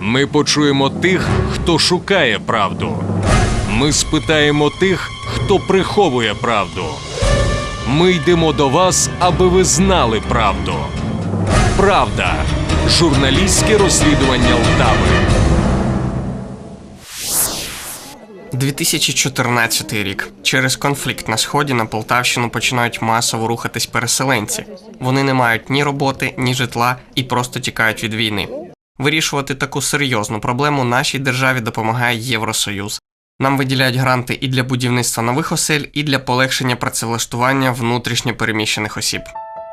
Ми почуємо тих, хто шукає правду. Ми спитаємо тих, хто приховує правду. Ми йдемо до вас, аби ви знали правду. Правда. Журналістське розслідування Лтави. 2014 рік. Через конфлікт на сході на Полтавщину починають масово рухатись переселенці. Вони не мають ні роботи, ні житла і просто тікають від війни. Вирішувати таку серйозну проблему нашій державі допомагає Євросоюз. Нам виділяють гранти і для будівництва нових осель, і для полегшення працевлаштування внутрішньо переміщених осіб.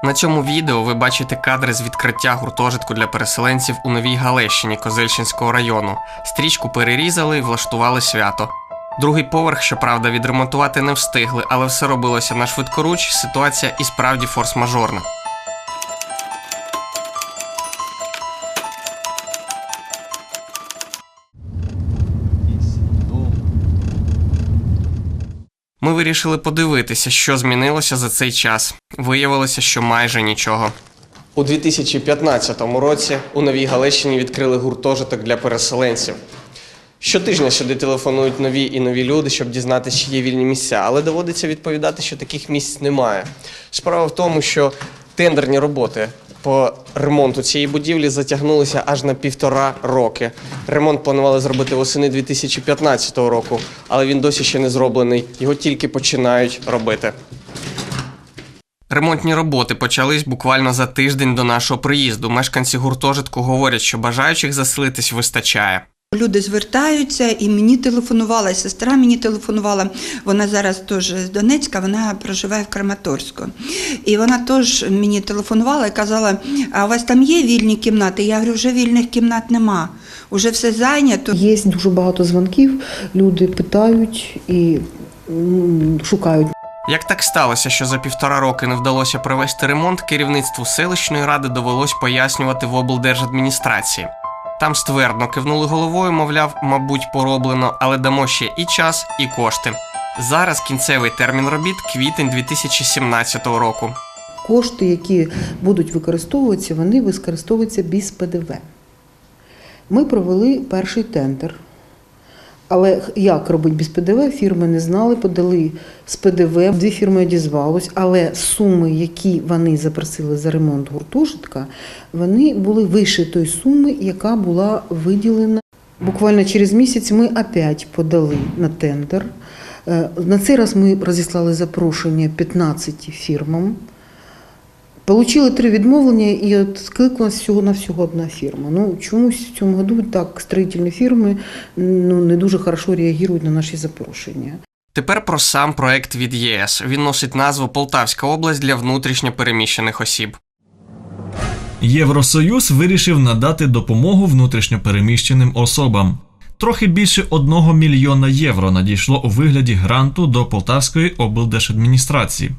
На цьому відео ви бачите кадри з відкриття гуртожитку для переселенців у Новій Галещині Козельщинського району. Стрічку перерізали і влаштували свято. Другий поверх, щоправда, відремонтувати не встигли, але все робилося на швидкоруч. Ситуація і справді форс-мажорна. Ми вирішили подивитися, що змінилося за цей час. Виявилося, що майже нічого. У 2015 році у Новій Галещині відкрили гуртожиток для переселенців. Щотижня сюди телефонують нові і нові люди, щоб дізнатися, чи є вільні місця, але доводиться відповідати, що таких місць немає. Справа в тому, що тендерні роботи по ремонту цієї будівлі затягнулися аж на півтора роки. Ремонт планували зробити восени 2015 року, але він досі ще не зроблений. Його тільки починають робити. Ремонтні роботи почались буквально за тиждень до нашого приїзду. Мешканці гуртожитку говорять, що бажаючих заселитись вистачає. Люди звертаються, і мені телефонувала, і сестра мені телефонувала. Вона зараз теж з Донецька, вона проживає в Краматорську. І вона теж мені телефонувала і казала: а у вас там є вільні кімнати? Я говорю, вже вільних кімнат нема. Уже все зайнято. Є дуже багато дзвонків, люди питають і шукають. Як так сталося, що за півтора роки не вдалося провести ремонт, керівництву селищної ради довелось пояснювати в облдержадміністрації. Там ствердно кивнули головою, мовляв, мабуть, пороблено, але дамо ще і час, і кошти. Зараз кінцевий термін робіт квітень 2017 року. Кошти, які будуть використовуватися, вони використовуються без ПДВ. Ми провели перший тендер. Але як робити без ПДВ, фірми не знали, подали з ПДВ. Дві фірми одізвались, але суми, які вони запросили за ремонт гуртожитка, вони були вище тої суми, яка була виділена. Буквально через місяць ми опять подали на тендер. Е, На цей раз ми розіслали запрошення 15 фірмам. Получили три відмовлення і от всього на всього одна фірма. Ну чомусь в цьому году так строїтельні фірми ну не дуже хорошо реагують на наші запрошення. Тепер про сам проект від ЄС. Він носить назву Полтавська область для внутрішньо переміщених осіб. Євросоюз вирішив надати допомогу внутрішньопереміщеним особам. Трохи більше одного мільйона євро надійшло у вигляді гранту до Полтавської облдержадміністрації.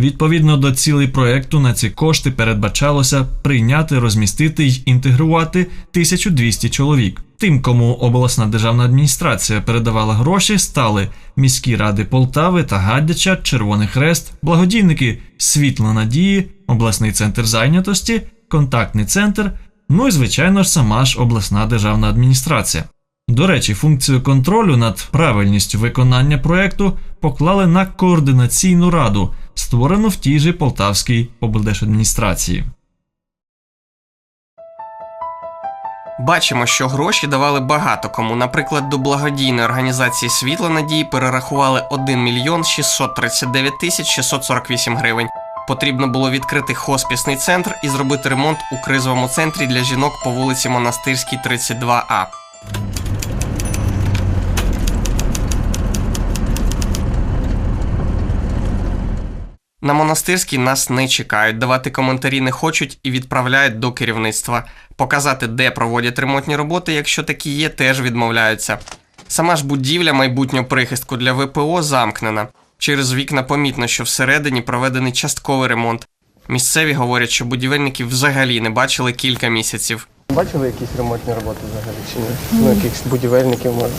Відповідно до цілей проекту на ці кошти передбачалося прийняти, розмістити й інтегрувати 1200 чоловік. Тим, кому обласна державна адміністрація передавала гроші, стали міські ради Полтави та Гадяча, Червоний Хрест, благодійники Світло Надії, обласний центр зайнятості, контактний центр, ну і звичайно ж сама ж обласна державна адміністрація. До речі, функцію контролю над правильністю виконання проекту поклали на координаційну раду, створену в тій же Полтавській облдержадміністрації. Бачимо, що гроші давали багато кому. Наприклад, до благодійної організації Світло Надії перерахували 1 мільйон 639 тисяч 648 гривень. Потрібно було відкрити хоспісний центр і зробити ремонт у кризовому центрі для жінок по вулиці Монастирській, 32А. На монастирській нас не чекають, давати коментарі не хочуть і відправляють до керівництва. Показати, де проводять ремонтні роботи, якщо такі є, теж відмовляються. Сама ж будівля майбутнього прихистку для ВПО замкнена. Через вікна помітно, що всередині проведений частковий ремонт. Місцеві говорять, що будівельників взагалі не бачили кілька місяців. Бачили якісь ремонтні роботи взагалі чи ні? Ну, якихось будівельників може.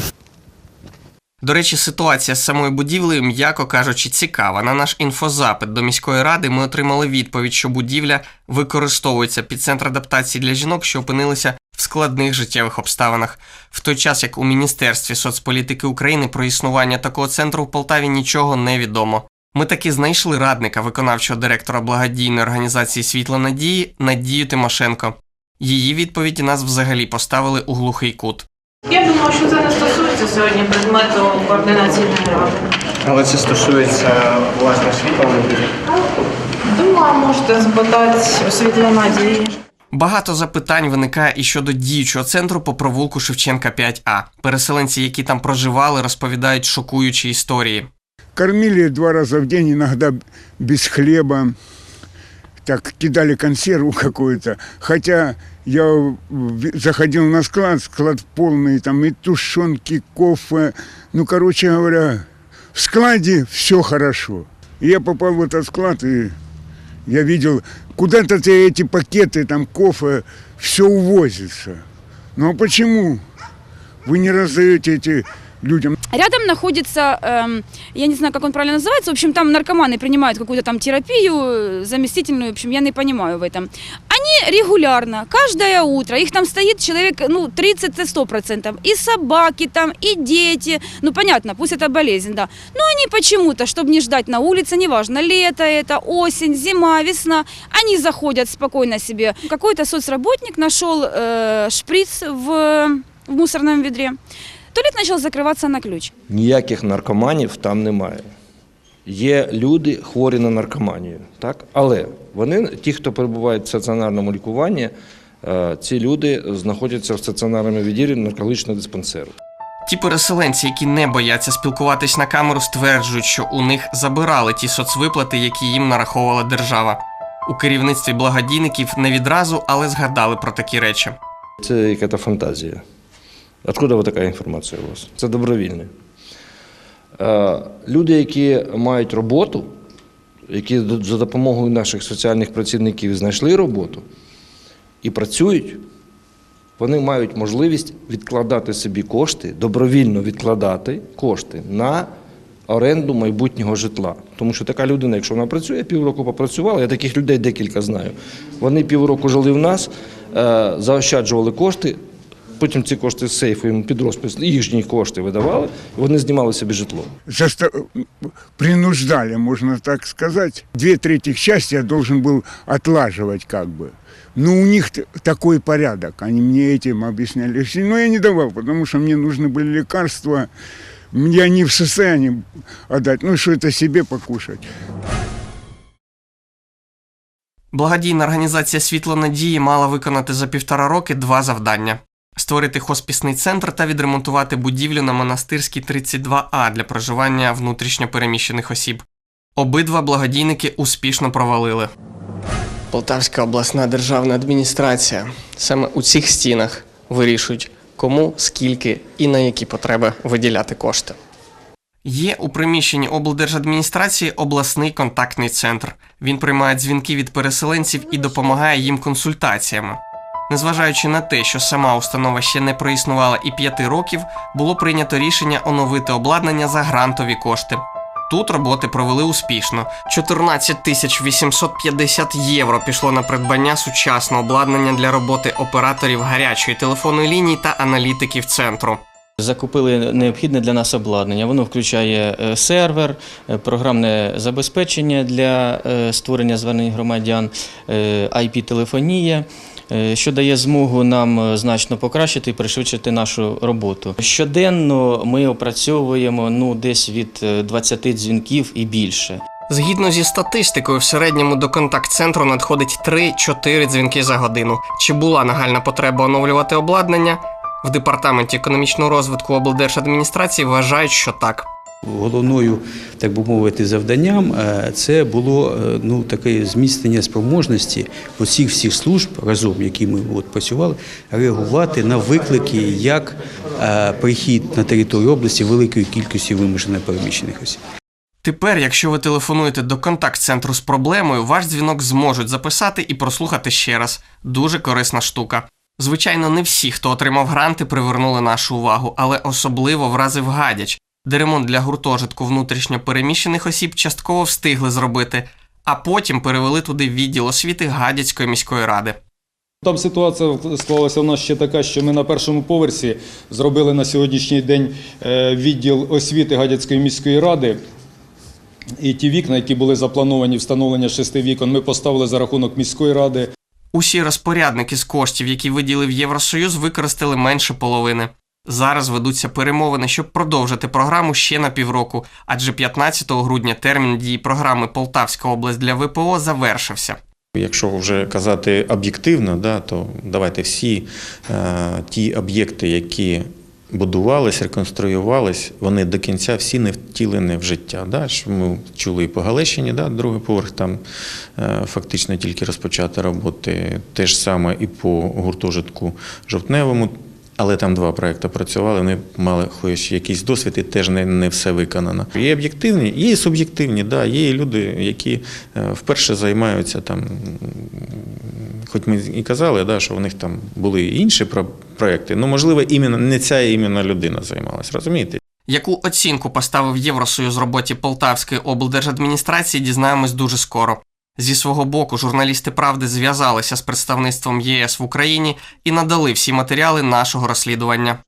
До речі, ситуація з самою будівлею, м'яко кажучи, цікава. На наш інфозапит до міської ради ми отримали відповідь, що будівля використовується під центр адаптації для жінок, що опинилися в складних життєвих обставинах. В той час, як у Міністерстві соцполітики України про існування такого центру в Полтаві нічого не відомо. Ми таки знайшли радника виконавчого директора благодійної організації Світло Надії Надію Тимошенко. Її відповіді нас взагалі поставили у глухий кут. Я думаю, що це не стосується сьогодні предмету координаційної ради. Але це стосується власне світла Думаю, можете запитати у світло надії. Багато запитань виникає і щодо діючого центру по провулку Шевченка 5А. Переселенці, які там проживали, розповідають шокуючі історії. Кормили два раза в день, иногда без хлеба. Так кидали консерву какую-то. Хотя я заходил на склад, склад полный, там и тушенки, кофе. Ну, короче говоря, в складе все хорошо. И я попал в этот склад, и я видел, куда-то эти пакеты, там кофе, все увозится. Ну а почему вы не раздаете эти людям? Рядом находится, эм, я не знаю, как он правильно называется, в общем, там наркоманы принимают какую-то там терапию э, заместительную, в общем, я не понимаю в этом. Они регулярно, каждое утро, их там стоит человек, ну, 30-100%, и собаки там, и дети, ну, понятно, пусть это болезнь, да, но они почему-то, чтобы не ждать на улице, неважно, лето это, осень, зима, весна, они заходят спокойно себе. Какой-то соцработник нашел э, шприц в, в мусорном ведре, туалет начал закрываться на ключ. Ніяких наркоманів там немає. Є люди хворі на наркоманію, так? але вони, ті, хто перебувають в стаціонарному лікуванні, е, ці люди знаходяться в стаціонарному відділі наркологічного диспансеру. Ті переселенці, які не бояться спілкуватись на камеру, стверджують, що у них забирали ті соцвиплати, які їм нараховувала держава. У керівництві благодійників не відразу, але згадали про такі речі. Це яка-то фантазія. Откуда ви така інформація у вас? Це добровільне. Е, Люди, які мають роботу, які за допомогою наших соціальних працівників знайшли роботу і працюють, вони мають можливість відкладати собі кошти, добровільно відкладати кошти на оренду майбутнього житла. Тому що така людина, якщо вона працює, півроку попрацювала, я таких людей декілька знаю. Вони півроку жили в нас, е, заощаджували кошти, потім ці кошти з сейфу їм під розпис, їхні кошти видавали, і вони знімали собі житло. заста- принуждали, можно так сказать. Две трети части я должен был отлаживать как бы. Но у них т- такой порядок. Они мне этим объясняли. Но я не давал, потому что мне нужны были лекарства. Я не в состоянии отдать. Ну, что это себе покушать. Благодійна організація Світло Надії мала виконати за півтора роки два завдання: створити хоспісний центр та відремонтувати будівлю на монастирській 32А для проживання внутрішньо переміщених осіб. Обидва благодійники успішно провалили. Полтавська обласна державна адміністрація саме у цих стінах вирішують, кому, скільки і на які потреби виділяти кошти. Є у приміщенні облдержадміністрації обласний контактний центр. Він приймає дзвінки від переселенців і допомагає їм консультаціями. Незважаючи на те, що сама установа ще не проіснувала і п'яти років, було прийнято рішення оновити обладнання за грантові кошти. Тут роботи провели успішно. 14 тисяч 850 євро пішло на придбання сучасного обладнання для роботи операторів гарячої телефонної лінії та аналітиків центру. Закупили необхідне для нас обладнання. Воно включає е, сервер, е, програмне забезпечення для е, створення звернень громадян, IP-телефонія. Е, Що дає змогу нам е, значно покращити і пришвидшити нашу роботу. Щоденно ми опрацьовуємо ну, десь від е, 20 дзвінків і більше. Згідно зі статистикою, в середньому до контакт-центру надходить 3-4 дзвінки за годину. Чи була нагальна потреба оновлювати обладнання? В департаменті економічного розвитку облдержадміністрації вважають, що так. Головною, так би мовити, завданням е, це було е, ну, таке зміцнення спроможності усіх всіх служб разом, які ми от працювали, реагувати на виклики як е, прихід на територію області великої кількості вимушено переміщених осіб. Тепер, якщо ви телефонуєте до контакт-центру з проблемою, ваш дзвінок зможуть записати і прослухати ще раз. Дуже корисна штука. Звичайно, не всі, хто отримав гранти, привернули нашу увагу, але особливо вразив гадяч. Де ремонт для гуртожитку внутрішньо переміщених осіб частково встигли зробити, а потім перевели туди відділ освіти Гадяцької міської ради. Там ситуація склалася у нас ще така, що ми на першому поверсі зробили на сьогоднішній день е, відділ освіти Гадяцької міської ради. І ті вікна, які були заплановані встановлення шести вікон, ми поставили за рахунок міської ради. Усі розпорядники з коштів, які виділив Євросоюз, використали менше половини. Зараз ведуться перемовини, щоб продовжити програму ще на півроку, адже 15 грудня термін дії програми Полтавська область для ВПО завершився. Якщо вже казати об'єктивно, да, то давайте всі е, ті об'єкти, які будувались, реконструювались, вони до кінця всі не втілені в життя. Да? Ми чули і по Галещині, да? другий поверх там е, фактично тільки розпочати роботи. Те ж саме і по гуртожитку жовтневому. Але там два проекти працювали, вони мали хоч якийсь досвід, і теж не, не все виконано. Є об'єктивні, є і суб'єктивні, да, є і люди, які е, вперше займаються там. Хоч ми і казали, да, що у них там були інші про- проекти, ну можливо, іменно не ця іменно людина займалась, розумієте? Яку оцінку поставив Євросоюз роботі Полтавської облдержадміністрації, дізнаємось дуже скоро. Зі свого боку, журналісти правди зв'язалися з представництвом ЄС в Україні і надали всі матеріали нашого розслідування.